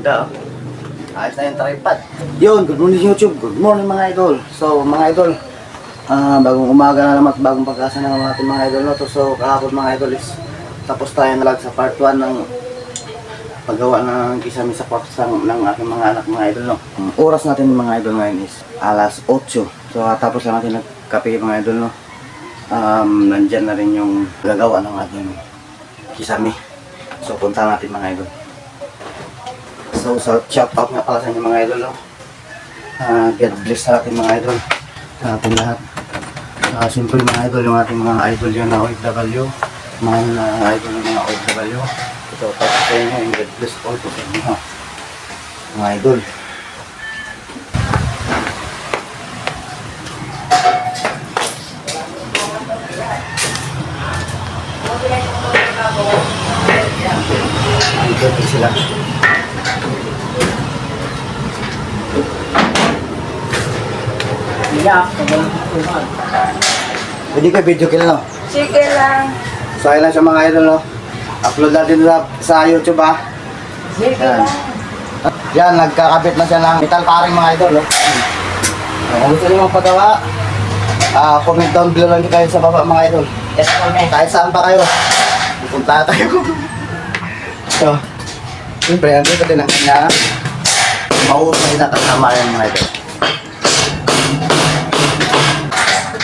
Ganda. oh. Ayos na yung tripod. Yun, good morning YouTube. Good morning mga idol. So mga idol, ah bagong umaga na naman at bagong pagkasa na naman natin mga idol. No? So kahapon mga idol is tapos tayo na lang sa part 1 ng paggawa ng kisame sa kwarto ng, ng aking mga anak mga idol. No? Ang oras natin mga idol ngayon is alas 8. So tapos lang natin nagkape mga idol. No? Um, nandyan na rin yung gagawa ng ating kisame. So punta natin mga idol. So, so shout out nga pala sa inyo mga idol. No? Ah, God bless sa ating mga idol. Sa ating lahat. Uh, Siyempre mga idol, yung ating mga idol yun na OFW. Mga na idol ng mga OFW. Ito, tapos sa inyo, yung God bless all po sa inyo. ha. Mga idol. Po sila. Pwede ka video kill no? Sige lang. So ayun lang sa mga idol no? Upload natin sa, sa YouTube ha. Sige Yan. lang. Yan, nagkakabit na siya ng metal paring mga idol. No? Kung gusto niyo magpagawa, ah comment down below lang kayo sa baba mga idol. Yes, comment. Kahit saan pa kayo, pupunta tayo. so, siyempre, andun ko din ang kanya. Mahusay na kasama yan mga idol.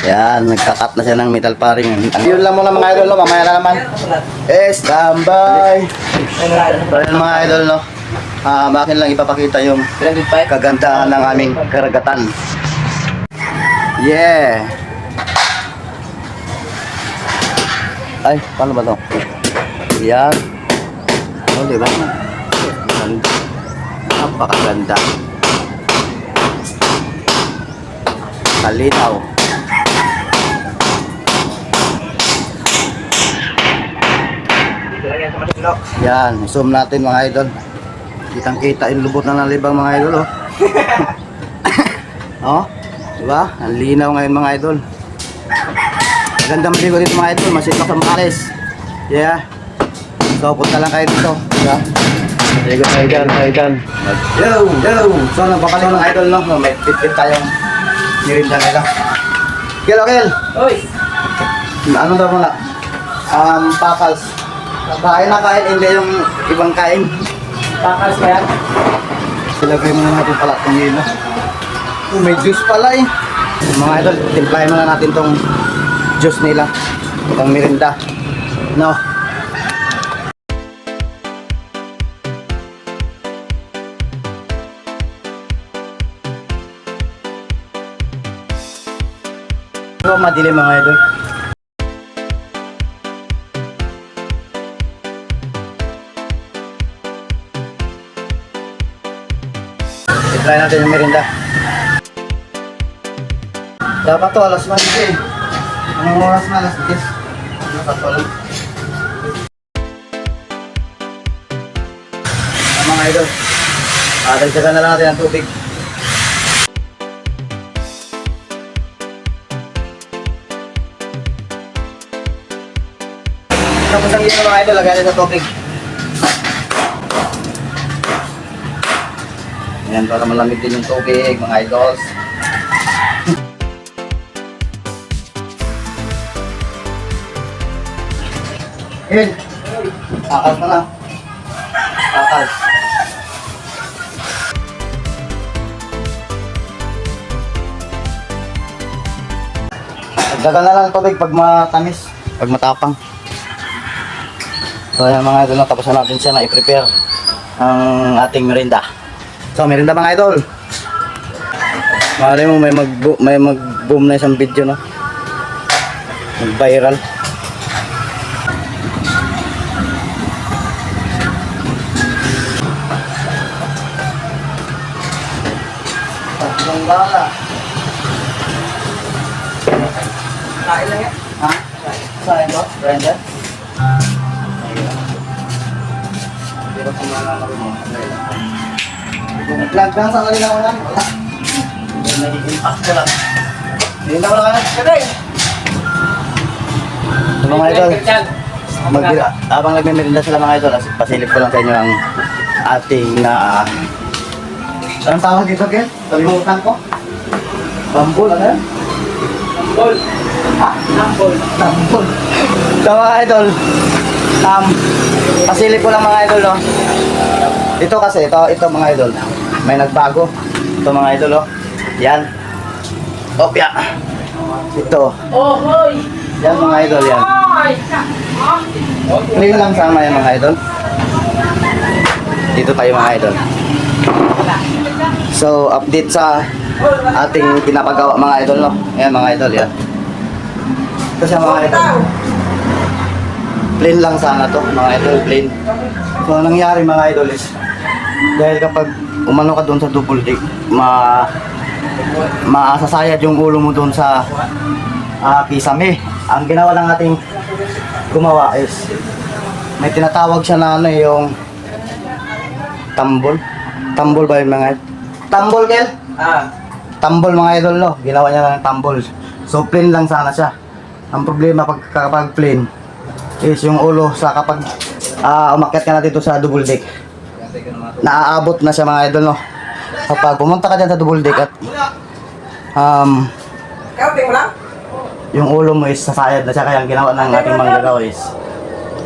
Yan, nagkakat na siya ng metal paring. Yun lang muna mga idol, no? mamaya na naman. Eh, standby! So, yun mga idol, no? Ah, akin lang ipapakita yung kagandahan ng aming karagatan. Yeah! Ay, paano ba to? Yan. Oh, di ba? Ganda. Napakaganda. Kalinaw. Yan, zoom natin mga idol. Kitang kita yung lubot na ng libang mga idol, oh. oh, di ba? Ang linaw ngayon mga idol. Maganda maligo dito mga idol, masipak sa Maris. Yeah. So, punta lang kayo dito. Yeah. Maligo tayo dyan, tayo dyan. Yo, yo! So, nagpapaliw ng idol, no? May pit-pit tayong nirinda nila. Kel, Kel! Uy! Ano daw muna? Um, pakals. Kain na kain, hindi yung ibang kain. Pakas ka yan? Ilagay muna natin pala itong yelo. Oh, may juice pala eh. Mga idol, timplahin muna natin tong juice nila. Itong merinda. No. Pero madilim mga idol. Try natin yung merinda. Dapat to alas 9 eh. Anong oras na alas 10? Dapat to lang. Ah, mga idol. Ah, dagdagan na lang natin ang tubig. Tapos ang ginawa mga idol, lagyan natin sa tubig. Ayan, para malamig din yung tubig, mga idols. Yun. Akas na lang. Akas. Dagdagan na lang ang tubig pag matamis, pag matapang. So ayan mga idol, tapos na natin siya na i-prepare ang ating merinda. So, merinda mga idol. Mari mo may mag may mag-boom na isang video no. Mag-viral. Tatlong bala. Kain lang yan. Ha? Saan ito? Brenda? Pero kung nalala mo, Nag-vlog ka sa kanila ko yan. Wala. Nag-impact ko lang. Hindi na wala ka na. Kaday! So, mga idol, mag habang nagme-merinda sila mga idol, as- pasilip ko lang sa inyo ang ating na... anong tawag dito, Ken? Kalimutan ko. Bambol, ano yan? Nambol. Ha? Nambol. Tambol. So mga idol, um, pasilip ko lang mga idol, no? Ito kasi, ito, ito mga idol, may nagbago. Ito mga idol, oh. Yan. Opya. Ito. Yan mga idol, yan. Clean lang sama yan mga idol. Dito tayo mga idol. So, update sa ating pinapagawa mga idol, no? Ayan mga idol, yan. Ito siya mga idol. Plain lang sana to, mga idol, plain. So, ang nangyari mga idol is, dahil kapag umano ka doon sa double dick, ma maasasayad yung ulo mo doon sa ah, kisame. Ang ginawa ng ating gumawa is, may tinatawag siya na ano eh, yung tambol. Tambol ba yung mga Tambol, Kel? Ah. Tambol mga idol, no? Ginawa niya ng tambol. So, plain lang sana siya. Ang problema pag kapag plain is yung ulo sa kapag ah, umakyat ka na dito sa double deck. Naaabot na siya mga idol, no? Kapag pumunta ka dyan sa double deck at um, yung ulo mo is sasayad na siya kaya ginawa ng ating manggagawa is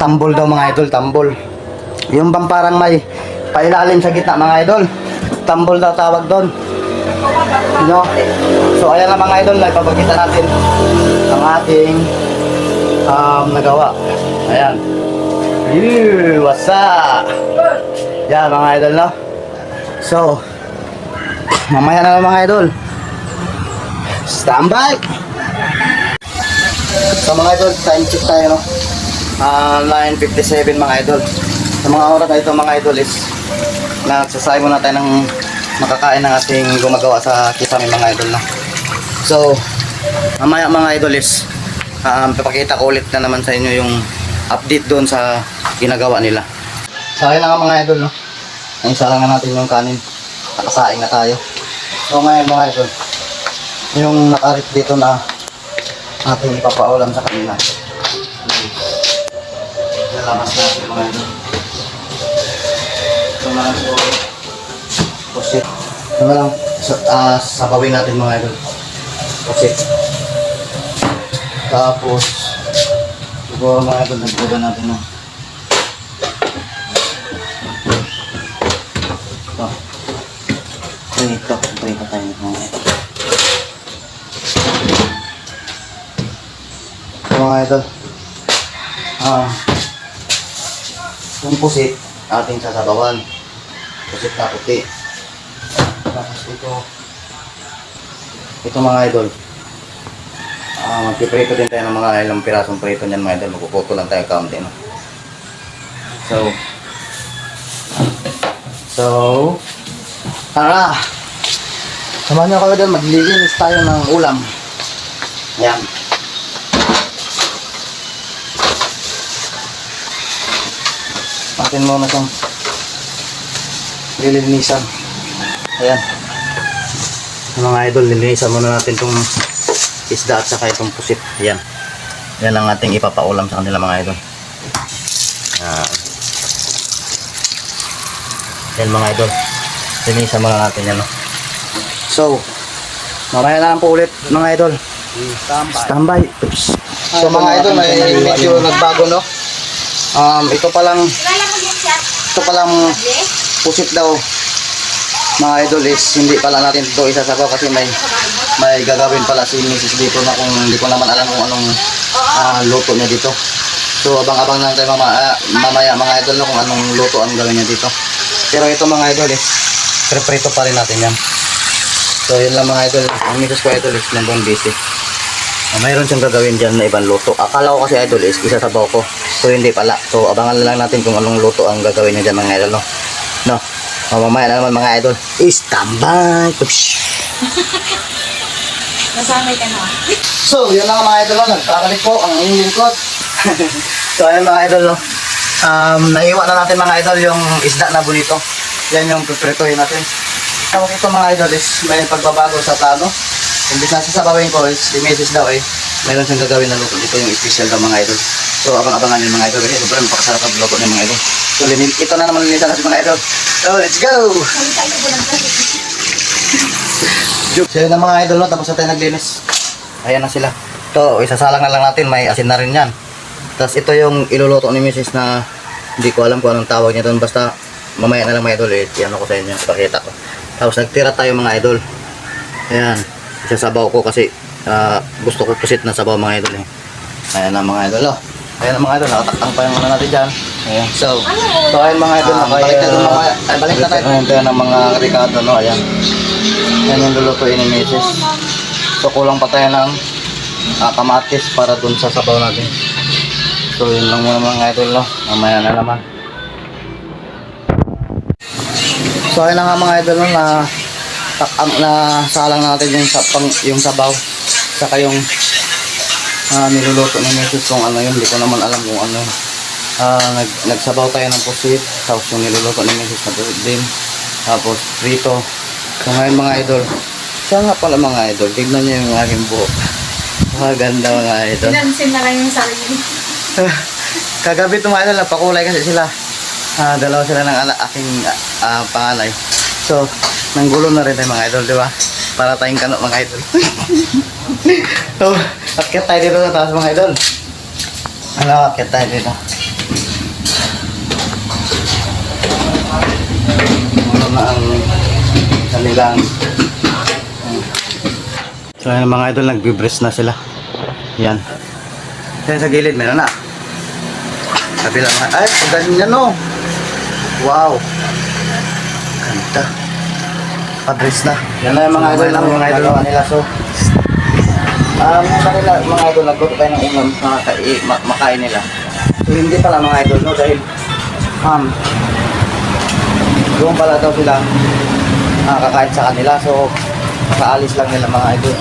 tambol daw mga idol, tambol. Yung bang parang may pailalim sa gitna mga idol. Tambol daw tawag doon. No? So ayan na mga idol, ipapakita natin ang ating um, nagawa. Ayan. Yee, what's up? Yan mga idol, no? So, mamaya na lang mga idol. Standby! Sa mga idol, time check tayo, no? Ah, 9.57 mga idol. Sa mga oras na ito mga idol is nagsasay muna tayo ng makakain ng ating gumagawa sa kisame mga idol, no? So, mamaya mga idol is um, papakita ko ulit na naman sa inyo yung update doon sa ginagawa nila. Akin na nga mga idol, no? Naisa lang na natin yung kanin. Nakasaing na tayo. So ngayon mga idol, yung nakarit dito na ating ipapaulam sa kanila. Nalamas natin mga idol. Ito na lang siguro. Pusit. Ito na lang. Sa, ah, sabawin natin mga idol. Pusit. Tapos, siguro mga idol, nagbuga natin ng ito. Ito, ito, ito tayo mga idol. So, mga idol. Ah, yung pusit, ating sasabawan. Pusit na puti. Tapos ito, ito mga idol. Ah, magpiprito din tayo ng mga ilang pirasong prito niyan mga idol. Magpuputo lang tayo kaunti, no? So, so, tara! Samahan niyo kayo doon, maglilinis tayo ng ulam. Yan. Atin muna itong lilinisan. Ayan. Mga idol, lilinisan muna natin itong isda at saka itong pusit. Ayan. Yan ang ating ipapaulam sa kanila mga idol. Ayan. Yan mga idol. Linisan muna natin yan. So, mamaya na lang po ulit mga idol. Standby. Oops. So mga idol, may medyo nagbago no. Um, ito pa lang, ito pa lang pusit daw. Mga idol is hindi pala natin ito isasabaw kasi may may gagawin pala si Mrs. dito na kung hindi ko naman alam kung anong ah, luto niya dito. So abang-abang lang tayo mama, ah, mamaya mga idol no, kung anong luto ang gawin niya dito. Pero ito mga idol is preprito pa rin natin yan. So yun lang mga idol. Ang Mrs. ko idol is nandun busy. Ah, mayroon siyang gagawin dyan na ibang luto. Akala ko kasi idol is isasabaw ko. So hindi pala. So abangan na lang natin kung anong luto ang gagawin niya dyan mga idol. No? No? O, mamaya na naman mga idol. Standby! Tush! Nasanay ka na. So, yun lang mga idol. no? Nagkakalik po ang inyong lingkod. so, ayun mga idol. No? Um, naiwa na natin mga idol yung isda na bonito. Yan yung piprituhin natin. Tapos ito mga idol is may pagbabago sa plano. Imbis na sasabawin ko is si Mrs. daw eh. Meron siyang gagawin na luto. Ito yung special daw mga idol. So, abang-abangan yun mga idol. Kasi sobrang napakasarap ang luto ng mga idol. So, ito na naman linisan natin mga idol. So, let's go! Yun na mga idol, no? tapos na tayo naglinis. Ayan na sila. Ito, isasalang na lang natin, may asin na rin yan. Tapos ito yung iluluto ni Mrs. na hindi ko alam kung anong tawag niya doon. Basta mamaya na lang mga idol, eh, ano ko sa inyo, pakita ko. Tapos nagtira tayo mga idol. Ayan, isasabaw ko kasi ah, gusto ko pusit na sabaw mga idol eh. Ayan na mga idol, oh. Ayan na mga idol, nakatakang pa yung ano natin dyan. Ayan, so, so ayan mga idol, Ah, balik na mga, ay, balik na tayo. Ayan tayo ng mga ricado, no, ayan. Yan yung lulutuin ni Mrs. So, kulang pa tayo ng ah, kamatis para dun sa sabaw natin. So, yun lang muna mga idol, no. Mamaya na naman. So, ayun na nga mga idol, na tak ang na salang natin yung sa pang, yung sabaw saka yung ah, niluluto ni Mrs. kung ano yun, hindi ko naman alam kung ano. Ah, nag, nagsabaw tayo ng pusit, tapos yung niluluto ni Mrs. na pusit din, tapos prito. So ngayon mga idol, siya nga pala mga idol, tignan niyo yung aking buhok. Maganda mga idol. Pinansin na lang yung sarili. Kagabi idol, napakulay kasi sila. Ah, dalawa sila ng anak, aking ah, panganay. So, nanggulo na rin tayo mga idol, di ba? Para tayong kano mga idol. so, akyat tayo dito sa taas mga idol. Ano, akyat tayo dito. Ano na ang kanilang So, ayan mga idol, nagbe-breast na sila. Yan. Sa gilid, meron na. Sabi lang, ay, ganyan no. Wow. Ganda. Padres na. Yan na yung mga idol ng mga idol nila. So, um, kanila, mga idol, nagluto tayo ng ulam, makakai, ma- makain nila. So, hindi pala mga idol, no, dahil, um, doon pala daw sila nakakain sa kanila. So, kaalis lang nila mga idol.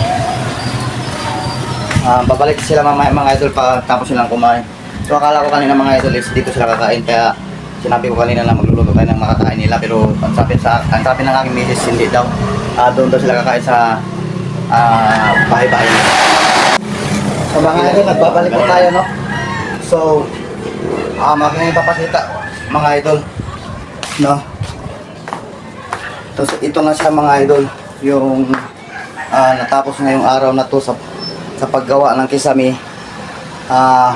Ah, babalik sila mamaya mga idol pa tapos silang kumain. So akala ko kanina mga idol is dito sila kakain kaya sinabi ko kanina na magluluto tayo ng makakain nila pero ang sabi sa ang sabi ng aking misis hindi daw Ah, doon daw sila kakain sa ah, bahay-bahay nila. So mga idol nagbabalik na tayo no. So um, aking ipapakita mga idol no. Tapos ito na siya mga idol yung ah, natapos ngayong araw na to sa sa paggawa ng kisame ah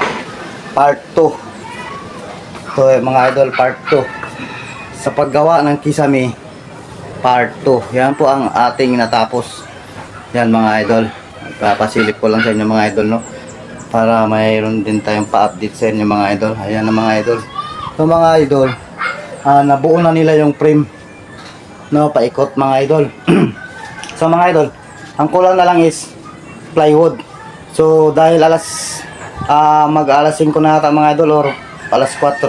part 2 so eh, mga idol part 2 sa paggawa ng kisame part 2 yan po ang ating natapos. Yan mga idol. Papasilip ko lang sa inyo mga idol no? Para mayroon din tayong pa-update sa inyo mga idol. Ayan na mga idol. So mga idol ah, nabuo na nila yung frame. No paikot mga idol. So mga idol ang kulang na lang is plywood. So dahil alas ah, mag alas 5 na ata mga idol or alas 4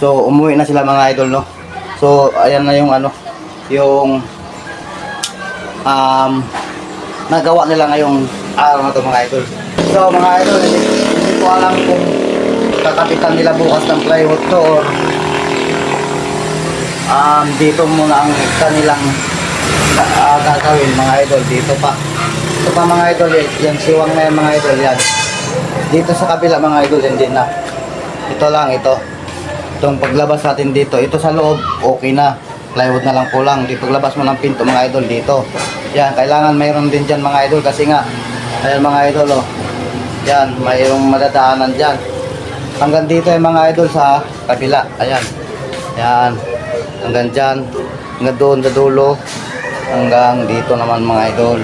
so umuwi na sila mga idol no? So ayan na yung ano yung um, nagawa nila ngayong araw na to mga idol. So mga idol hindi, hindi ko alam kung kakapitan nila bukas ng plywood to or um, dito muna ang kanilang uh, gagawin mga idol dito pa. Ito pa mga idol yung siwang na yan mga idol yan. Dito sa kabila mga idol yan din na ito lang ito. Itong paglabas natin dito ito sa loob okay na. Plywood na lang kulang di paglabas mo ng pinto mga idol dito. Yan kailangan mayroon din dyan mga idol kasi nga ayan mga idol oh. Yan mayroong madadaanan dyan. Hanggang dito yung mga idol sa kabila. Ayan. Yan. Hanggang dyan. Hanggang doon sa dulo. Hanggang dito naman mga idol.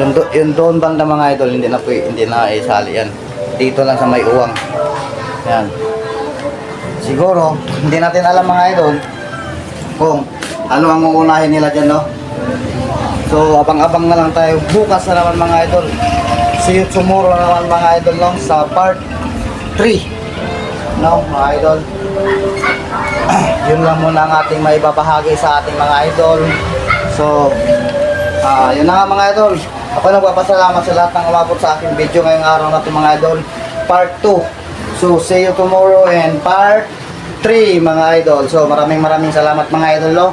Yung, do, yung doon banda mga idol hindi na po hindi na isali yan. Dito lang sa may uwang yan. Siguro hindi natin alam mga idol kung ano ang uunahin nila dyan no? So abang-abang na lang tayo. Bukas na naman mga idol. See you tomorrow na naman mga idol no? Sa part 3 no mga idol? Yun lang muna ang ating may babahagi sa ating mga idol. So ah yun na nga mga idol. Ako nagpapasalamat sa lahat ng umabot sa aking video ngayong araw na ito mga idol. Part 2 so see you tomorrow and part 3 mga idol. So maraming maraming salamat mga idol no?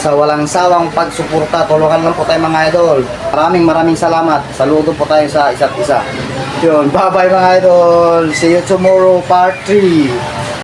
Sa walang sawang pagsuporta tulungan lang po tayo mga idol. Maraming maraming salamat. Saludo po tayo sa isa't isa. Yun bye bye mga idol. See you tomorrow part 3